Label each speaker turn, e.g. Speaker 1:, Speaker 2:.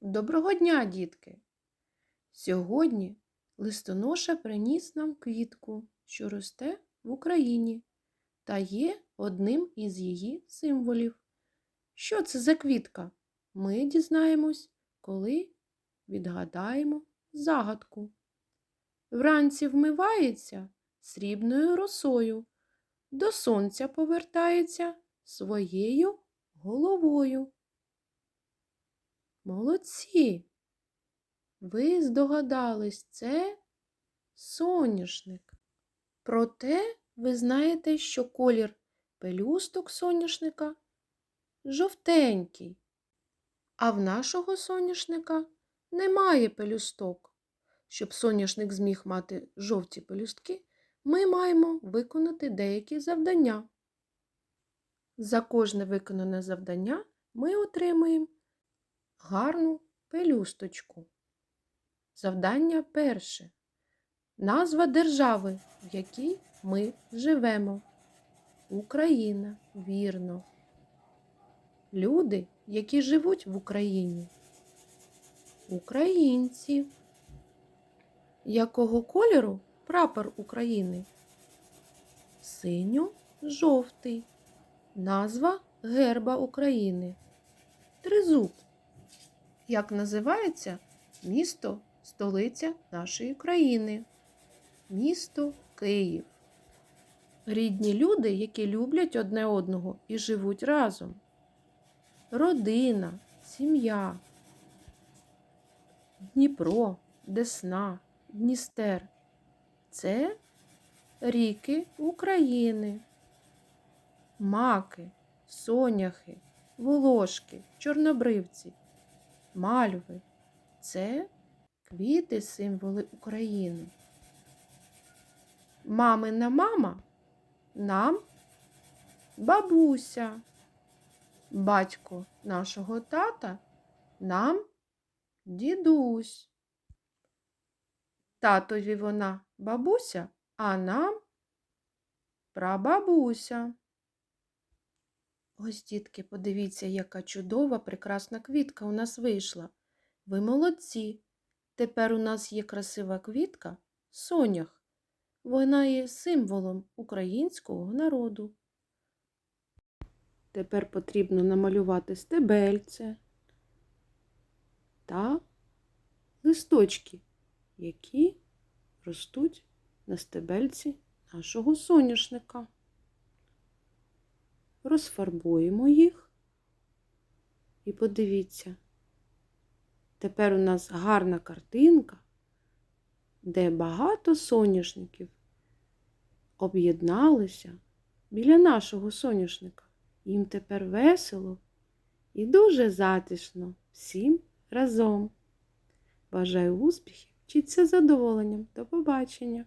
Speaker 1: Доброго дня, дітки! Сьогодні листоноша приніс нам квітку, що росте в Україні та є одним із її символів. Що це за квітка? Ми дізнаємось, коли відгадаємо загадку. Вранці вмивається срібною росою, до сонця повертається своєю головою. Молодці! Ви здогадались, це соняшник. Проте ви знаєте, що колір пелюсток соняшника жовтенький, а в нашого соняшника немає пелюсток. Щоб соняшник зміг мати жовті пелюстки, ми маємо виконати деякі завдання. За кожне виконане завдання ми отримуємо гарну пелюсточку. Завдання перше. Назва держави, в якій ми живемо. Україна, вірно. Люди, які живуть в Україні. Українці. Якого кольору прапор України? Синьо-жовтий. Назва герба України. Тризуб. Як називається місто, столиця нашої країни? Місто Київ. Рідні люди, які люблять одне одного і живуть разом. Родина, сім'я. Дніпро, Десна, Дністер. Це ріки України. Маки, соняхи, волошки, чорнобривці, мальви. Це квіти символи України. Мамина мама нам бабуся. Батько нашого тата нам дідусь. Татові вона бабуся, а нам прабабуся. Ось, дітки, подивіться, яка чудова, прекрасна квітка у нас вийшла. Ви молодці. Тепер у нас є красива квітка сонях. Вона є символом українського народу. Тепер потрібно намалювати стебельце та листочки, які ростуть на стебельці нашого соняшника. Розфарбуємо їх і подивіться, тепер у нас гарна картинка, де багато соняшників об'єдналися біля нашого соняшника. Їм тепер весело і дуже затишно всім разом. Бажаю успіхів, вчіться задоволенням. До побачення!